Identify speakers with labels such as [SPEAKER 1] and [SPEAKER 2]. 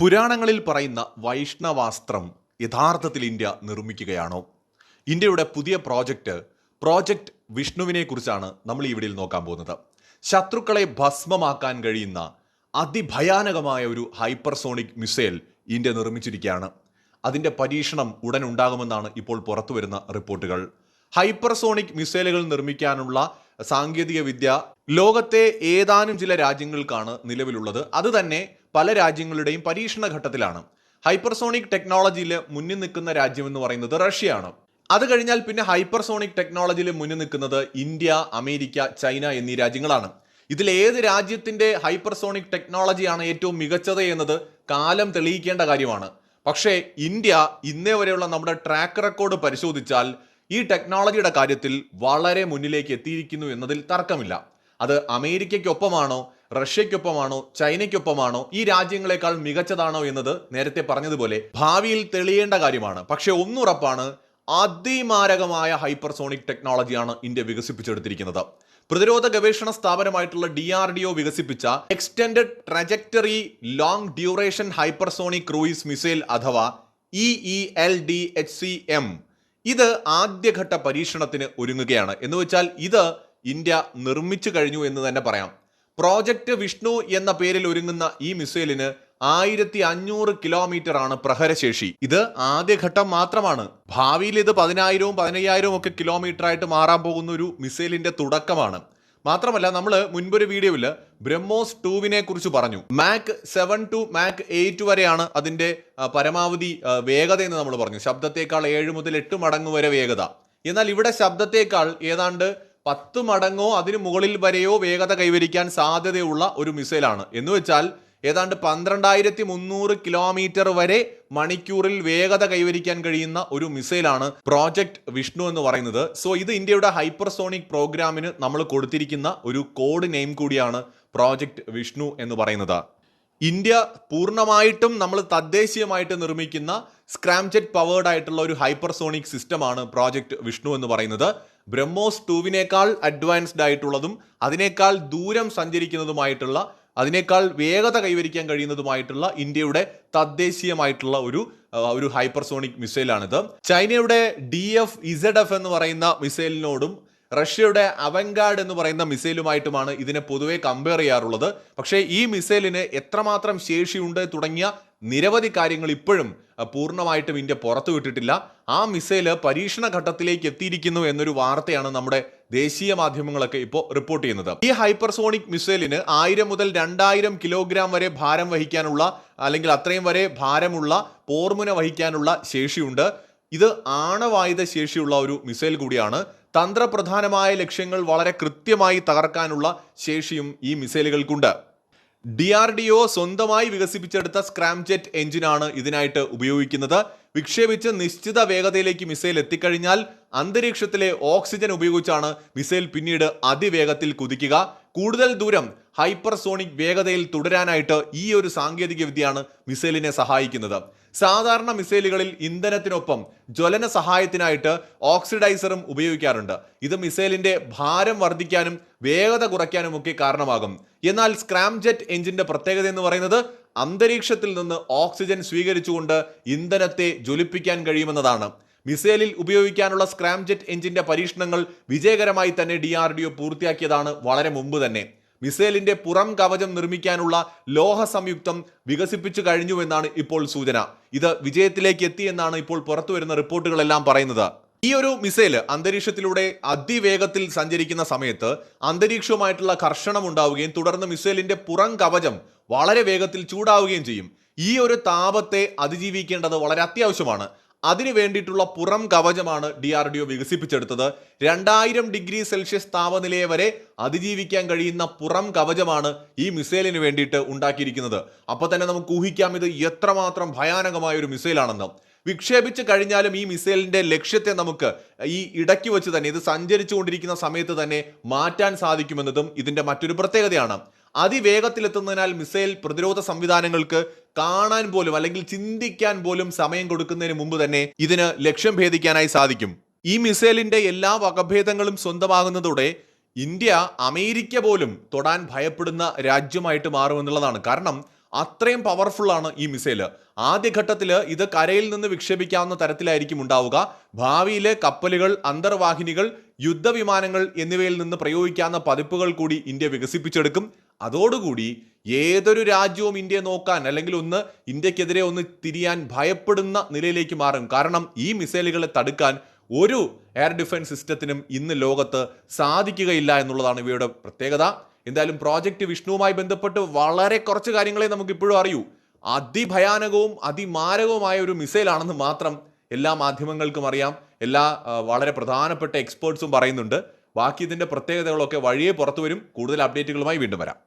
[SPEAKER 1] പുരാണങ്ങളിൽ പറയുന്ന വൈഷ്ണവാസ്ത്രം യഥാർത്ഥത്തിൽ ഇന്ത്യ നിർമ്മിക്കുകയാണോ? ഇന്ത്യയുടെ പുതിയ പ്രോജക്റ്റ് പ്രോജക്റ്റ് വിഷ്ണുവിനെ കുറിച്ചാണ് നമ്മൾ വീഡിയോയിൽ നോക്കാൻ പോകുന്നത്. ശത്രുക്കളെ ഭസ്മമാക്കാൻ കഴിയുന്ന അതിഭയാനകമായ ഒരു ഹൈപ്പർസോണിക് മിസൈൽ ഇന്ത്യ നിർമ്മിച്ചിരിക്കുകയാണ്. അതിന്റെ പരീക്ഷണം ഉടൻ ഉണ്ടാകുമെന്നാണ് ഇപ്പോൾ പുറത്തു വരുന്ന റിപ്പോർട്ടുകൾ. ഹൈപ്പർസോണിക് മിസൈലുകൾ നിർമ്മിക്കാനുള്ള സാങ്കേതിക വിദ്യ ലോകത്തെ ഏതാനും ചില രാജ്യങ്ങൾക്കാണ് നിലവിലുള്ളത്. അത് തന്നെ പല രാജ്യങ്ങളുടെയും പരീക്ഷണ ഘട്ടത്തിലാണ് ഹൈപ്പർസോണിക് ടെക്നോളജിയിൽ മുന്നിൽ നിൽക്കുന്ന രാജ്യം എന്ന് പറയുന്നത് റഷ്യയാണ്. അത് കഴിഞ്ഞാൽ പിന്നെ ഹൈപ്പർസോണിക് ടെക്നോളജിയിൽ മുന്നിൽ നിൽക്കുന്നത് ഇന്ത്യ അമേരിക്ക ചൈന എന്നീ രാജ്യങ്ങളാണ്. ഇതിൽ ഏത് രാജ്യത്തിന്റെ ഹൈപ്പർസോണിക് ടെക്നോളജിയാണ് ഏറ്റവും മികച്ചത് എന്നത് കാലം തെളിയിക്കേണ്ട കാര്യമാണ്. പക്ഷേ ഇന്ത്യ ഇന്നേ വരെയുള്ള നമ്മുടെ ട്രാക്ക് റെക്കോർഡ് പരിശോധിച്ചാൽ ഈ ടെക്നോളജിയുടെ കാര്യത്തിൽ വളരെ മുന്നിലേക്ക് എത്തിയിരിക്കുന്നു എന്നതിൽ തർക്കമില്ല. അത് അമേരിക്കയ്ക്കൊപ്പമാണോ റഷ്യയ്ക്കൊപ്പമാണോ ചൈനയ്ക്കൊപ്പമാണോ ഈ രാജ്യങ്ങളെക്കാൾ മികച്ചതാണോ എന്നത് നേരത്തെ പറഞ്ഞതുപോലെ ഭാവിയിൽ തെളിയേണ്ട കാര്യമാണ്. പക്ഷേ ഒന്നുറപ്പാണ് അതിമാരകമായ ഹൈപ്പർസോണിക് ടെക്നോളജിയാണ് ഇന്ത്യ വികസിപ്പിച്ചെടുത്തിരിക്കുന്നത്. പ്രതിരോധ ഗവേഷണ സ്ഥാപനമായിട്ടുള്ള ഡി ആർ ഡി ഒ വികസിപ്പിച്ച extend trajectory long duration hypersonic cruise missile അഥവാ E E L D H C M ഇത് ആദ്യഘട്ട പരീക്ഷണത്തിന് ഒരുങ്ങുകയാണ്. എന്ന് വെച്ചാൽ ഇത് ഇന്ത്യ നിർമ്മിച്ചു കഴിഞ്ഞു എന്ന് തന്നെ പറയാം. പ്രോജക്റ്റ് വിഷ്ണു എന്ന പേരിൽ ഒരുങ്ങുന്ന ഈ മിസൈലിന് ആയിരത്തി അഞ്ഞൂറ് കിലോമീറ്റർ ആണ് പ്രഹരശേഷി. ഇത് ആദ്യഘട്ടം മാത്രമാണ്. ഭാവിയിൽ ഇത് പതിനായിരവും പതിനയ്യായിരവും ഒക്കെ കിലോമീറ്റർ ആയിട്ട് മാറാൻ പോകുന്ന ഒരു മിസൈലിന്റെ തുടക്കമാണ്. മാത്രമല്ല നമ്മൾ മുൻപൊരു വീഡിയോയിൽ ബ്രഹ്മോസ് ടൂവിനെ കുറിച്ച് പറഞ്ഞു. Mach seven to Mach eight വരെയാണ് അതിന്റെ പരമാവധി വേഗത എന്ന് നമ്മൾ പറഞ്ഞു. ശബ്ദത്തേക്കാൾ ഏഴ് മുതൽ എട്ട് മടങ്ങ് വരെ വേഗത. എന്നാൽ ഇവിടെ ശബ്ദത്തേക്കാൾ ഏതാണ്ട് പത്ത് മടങ്ങോ അതിന് മുകളിൽ വരെയോ വേഗത കൈവരിക്കാൻ സാധ്യതയുള്ള ഒരു മിസൈലാണ്. എന്ന് വെച്ചാൽ ഏതാണ്ട് പന്ത്രണ്ടായിരത്തി മുന്നൂറ് കിലോമീറ്റർ വരെ മണിക്കൂറിൽ വേഗത കൈവരിക്കാൻ കഴിയുന്ന ഒരു മിസൈലാണ് പ്രോജക്ട് വിഷ്ണു എന്ന് പറയുന്നത്. സോ ഇത് ഇന്ത്യയുടെ ഹൈപ്പർസോണിക് പ്രോഗ്രാമിന് നമ്മൾ കൊടുത്തിരിക്കുന്ന ഒരു കോഡ് നെയിം കൂടിയാണ് പ്രോജക്ട് വിഷ്ണു എന്ന് പറയുന്നത്. ഇന്ത്യ പൂർണമായിട്ടും നമ്മൾ തദ്ദേശീയമായിട്ട് നിർമ്മിക്കുന്ന സ്ക്രാംജെറ്റ് പവേർഡ് ആയിട്ടുള്ള ഒരു ഹൈപ്പർസോണിക് സിസ്റ്റമാണ് പ്രോജക്ട് വിഷ്ണു എന്ന് പറയുന്നത്. ബ്രഹ്മോസ് ടൂവിനേക്കാൾ അഡ്വാൻസ്ഡ് ആയിട്ടുള്ളതും അതിനേക്കാൾ ദൂരം സഞ്ചരിക്കുന്നതുമായിട്ടുള്ള അതിനേക്കാൾ വേഗത കൈവരിക്കാൻ കഴിയുന്നതുമായിട്ടുള്ള ഇന്ത്യയുടെ തദ്ദേശീയമായിട്ടുള്ള ഒരു ഒരു ഹൈപ്പർസോണിക് മിസൈലാണിത് ചൈനയുടെ ഡി എഫ് ഇസഡ് എഫ് എന്ന് പറയുന്ന മിസൈലിനോടും റഷ്യയുടെ അവൻഗാർഡ് എന്ന് പറയുന്ന മിസൈലുമായിട്ടുമാണ് ഇതിനെ പൊതുവെ കമ്പയർ ചെയ്യാറുള്ളത്. പക്ഷേ ഈ മിസൈലിന് എത്രമാത്രം ശേഷിയുണ്ട് തുടങ്ങിയ നിരവധി കാര്യങ്ങൾ ഇപ്പോഴും പൂർണമായിട്ടും ഇന്ത്യ പുറത്തുവിട്ടിട്ടില്ല ആ മിസൈൽ പരീക്ഷണ ഘട്ടത്തിലേക്ക് എത്തിയിരിക്കുന്നു എന്നൊരു വാർത്തയാണ് നമ്മുടെ ദേശീയ മാധ്യമങ്ങളൊക്കെ ഇപ്പോൾ റിപ്പോർട്ട് ചെയ്യുന്നത്. ഈ ഹൈപ്പർസോണിക് മിസൈലിന് ആയിരം മുതൽ രണ്ടായിരം കിലോഗ്രാം വരെ ഭാരം വഹിക്കാനുള്ള അല്ലെങ്കിൽ അത്രയും വരെ ഭാരമുള്ള പോർമുന വഹിക്കാനുള്ള ശേഷിയുണ്ട്. ഇത് ആണവായുധ ശേഷിയുള്ള ഒരു മിസൈൽ കൂടിയാണ്. തന്ത്രപ്രധാനമായ ലക്ഷ്യങ്ങൾ വളരെ കൃത്യമായി തകർക്കാനുള്ള ശേഷിയും ഈ മിസൈലുകൾക്കുണ്ട്. ഡി ആർ ഡി ഒ സ്വന്തമായി വികസിപ്പിച്ചെടുത്ത സ്ക്രാംജെറ്റ് എഞ്ചിനാണ് ഇതിനായിട്ട് ഉപയോഗിക്കുന്നത്. വിക്ഷേപിച്ച് നിശ്ചിത വേഗതയിലേക്ക് മിസൈൽ എത്തിക്കഴിഞ്ഞാൽ അന്തരീക്ഷത്തിലെ ഓക്സിജൻ ഉപയോഗിച്ചാണ് മിസൈൽ പിന്നീട് അതിവേഗത്തിൽ കുതിക്കുക. കൂടുതൽ ദൂരം ഹൈപ്പർസോണിക് വേഗതയിൽ തുടരാനായിട്ട് ഈ ഒരു സാങ്കേതിക വിദ്യയാണ് മിസൈലിനെ സഹായിക്കുന്നത്. സാധാരണ മിസൈലുകളിൽ ഇന്ധനത്തിനൊപ്പം ജ്വലന സഹായത്തിനായിട്ട് ഓക്സിഡൈസറും ഉപയോഗിക്കാറുണ്ട്. ഇത് മിസൈലിന്റെ ഭാരം വർദ്ധിക്കാനും വേഗത കുറയ്ക്കാനും ഒക്കെ കാരണമാകും. എന്നാൽ സ്ക്രാംജെറ്റ് എഞ്ചിന്റെ പ്രത്യേകത എന്ന് പറയുന്നത് അന്തരീക്ഷത്തിൽ നിന്ന് ഓക്സിജൻ സ്വീകരിച്ചുകൊണ്ട് ഇന്ധനത്തെ ജ്വലിപ്പിക്കാൻ കഴിയുമെന്നതാണ്. മിസൈലിൽ ഉപയോഗിക്കാനുള്ള സ്ക്രാംജെറ്റ് എഞ്ചിന്റെ പരീക്ഷണങ്ങൾ വിജയകരമായി തന്നെ ഡി പൂർത്തിയാക്കിയതാണ് വളരെ മുമ്പ് തന്നെ. മിസൈലിന്റെ പുറം കവചം നിർമ്മിക്കാനുള്ള ലോഹ സംയുക്തം വികസിപ്പിച്ചു കഴിഞ്ഞുവെന്നാണ് ഇപ്പോൾ സൂചന. ഇത് വിജയത്തിലേക്ക് എത്തി എന്നാണ് ഇപ്പോൾ പുറത്തുവരുന്ന റിപ്പോർട്ടുകളെല്ലാം പറയുന്നത്. ഈ ഒരു മിസൈൽ അന്തരീക്ഷത്തിലൂടെ അതിവേഗത്തിൽ സഞ്ചരിക്കുന്ന സമയത്ത് അന്തരീക്ഷവുമായിട്ടുള്ള ഘർഷണം ഉണ്ടാവുകയും തുടർന്ന് മിസൈലിന്റെ പുറം കവചം വളരെ വേഗത്തിൽ ചൂടാവുകയും ചെയ്യും. ഈ ഒരു താപത്തെ അതിജീവിക്കേണ്ടത് വളരെ അത്യാവശ്യമാണ്. അതിനു വേണ്ടിയിട്ടുള്ള പുറം കവചമാണ് ഡി ആർ ഡി ഒ വികസിപ്പിച്ചെടുത്തത്. രണ്ടായിരം ഡിഗ്രി സെൽഷ്യസ് താപനിലയെ വരെ അതിജീവിക്കാൻ കഴിയുന്ന പുറം കവചമാണ് ഈ മിസൈലിന് വേണ്ടിയിട്ട് ഉണ്ടാക്കിയിരിക്കുന്നത്. അപ്പൊ തന്നെ നമുക്ക് ഊഹിക്കാം ഇത് എത്രമാത്രം ഭയാനകമായ ഒരു മിസൈലാണെന്ന്. വിക്ഷേപിച്ച് കഴിഞ്ഞാലും ഈ മിസൈലിന്റെ ലക്ഷ്യത്തെ നമുക്ക് ഈ ഇടയ്ക്ക് വെച്ച് തന്നെ ഇത് സഞ്ചരിച്ചുകൊണ്ടിരിക്കുന്ന സമയത്ത് തന്നെ മാറ്റാൻ സാധിക്കുമെന്നതും ഇതിന്റെ മറ്റൊരു പ്രത്യേകതയാണ്. അതിവേഗത്തിലെത്തുന്നതിനാൽ മിസൈൽ പ്രതിരോധ സംവിധാനങ്ങൾക്ക് കാണാൻ പോലും അല്ലെങ്കിൽ ചിന്തിക്കാൻ പോലും സമയം കൊടുക്കുന്നതിന് മുമ്പ് തന്നെ ഇതിന് ലക്ഷ്യം ഭേദിക്കാനായി സാധിക്കും. ഈ മിസൈലിന്റെ എല്ലാ വകഭേദങ്ങളും സ്വന്തമാകുന്നതോടെ ഇന്ത്യ അമേരിക്ക പോലും തൊടാൻ ഭയപ്പെടുന്ന രാജ്യമായിട്ട് മാറുമെന്നുള്ളതാണ്. കാരണം അത്രയും പവർഫുൾ ആണ് ഈ മിസൈൽ ആദ്യഘട്ടത്തിൽ ഇത് കരയിൽ നിന്ന് വിക്ഷേപിക്കാവുന്ന തരത്തിലായിരിക്കും ഉണ്ടാവുക. ഭാവിയിലെ കപ്പലുകൾ അന്തർവാഹിനികൾ യുദ്ധവിമാനങ്ങൾ എന്നിവയിൽ നിന്ന് പ്രയോഗിക്കാവുന്ന പതിപ്പുകൾ കൂടി ഇന്ത്യ വികസിപ്പിച്ചെടുക്കും. അതോടുകൂടി ഏതൊരു രാജ്യവും ഇന്ത്യയെ നോക്കാൻ അല്ലെങ്കിൽ ഒന്ന് ഇന്ത്യക്കെതിരെ ഒന്ന് തിരിയാൻ ഭയപ്പെടുന്ന നിലയിലേക്ക് മാറും. കാരണം ഈ മിസൈലുകളെ തടുക്കാൻ ഒരു എയർ ഡിഫൻസ് സിസ്റ്റത്തിനും ഇന്ന് ലോകത്ത് സാധിക്കുകയില്ല എന്നുള്ളതാണ് ഇവയുടെ പ്രത്യേകത. എന്തായാലും പ്രോജക്റ്റ് വിഷ്ണുവുമായി ബന്ധപ്പെട്ട് വളരെ കുറച്ച് കാര്യങ്ങളെ നമുക്ക് ഇപ്പോഴും അറിയൂ. അതിഭയാനകവും അതിമാരകവുമായ ഒരു മിസൈലാണെന്ന് മാത്രം എല്ലാ മാധ്യമങ്ങൾക്കും അറിയാം. എല്ലാ വളരെ പ്രധാനപ്പെട്ട എക്സ്പേർട്സും പറയുന്നുണ്ട്. ബാക്കി ഇതിന്റെ പ്രത്യേകതകളൊക്കെ വഴിയെ പുറത്തു വരും. കൂടുതൽ അപ്ഡേറ്റുകളുമായി വീണ്ടും വരാം.